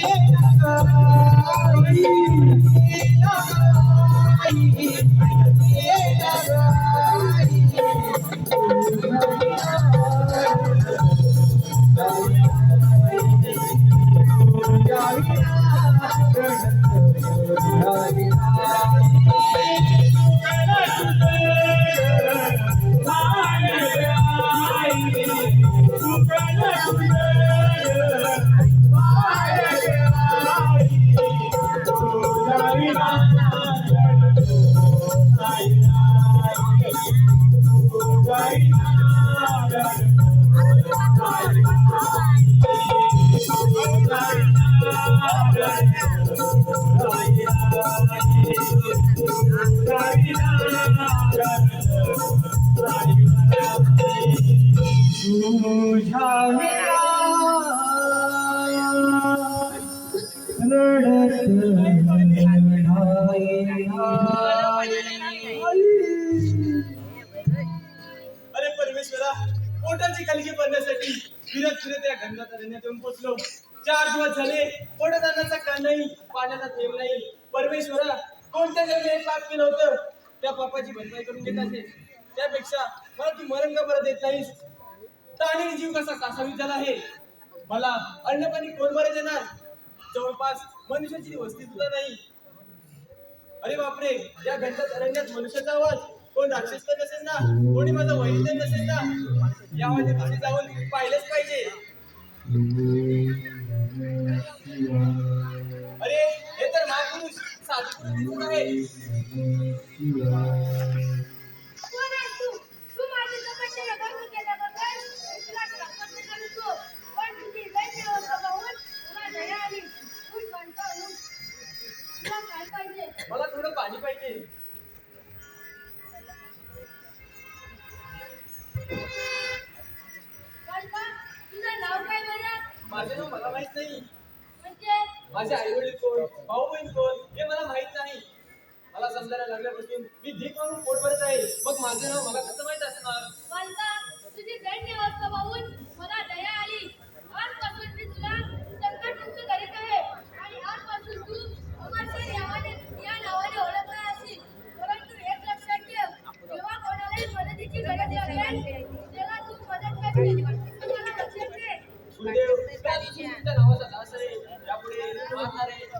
Thank you. Hallelujah. अरे परमेश्वरा पोटाची कलगी भरण्यासाठी फिरत फिरत या गंगात अरण्यात येऊन पोचलो. चार दिवस झाले पोटात अन्नाचा कान नाही पाण्याचा थेंब नाही. परमेश्वरा कोणत्या जन्मी पाप केलं होतं? त्या पापाची भरपाई करून घेत असेल. त्यापेक्षा मला तू मरण का बरं देत नाहीस. आणि जीव कसा कासावी झाला आहे? मला अन्न पाणी कोण बरं देणार? जवळपास मनुष्याची वस्ती सुद्धा नाही. अरे बापरे या घंटात अरण्यात मनुष्याचा आवाज. कोण राक्षस तर नसेल ना? कोणी माझा वैद्य तर नसेल ना? या आवाजात जाऊन पाहिलंच पाहिजे. अरे हे तर महापुरुष साधू दिसत आहे. मला थोडं पाणी पाहिजे? माझे नाव मला माहीत नाही. म्हणजे? माझे आई वडील कोण भाऊ बहीण कोण हे मला माहीत नाही. मला समजायला लागल्यापासून मी भीक मागून पोट भरत आहे. मग माझे नाव मला कसं माहीत असणार?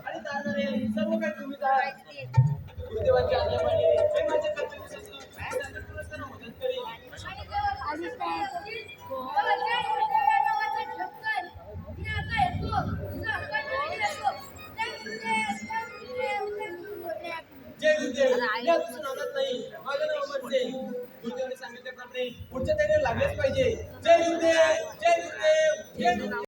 आणि सर्व काही तुम्ही पुढच्या त्याने लागलेच पाहिजे. जय हिंदे जय हिंदे जय गुरुदेव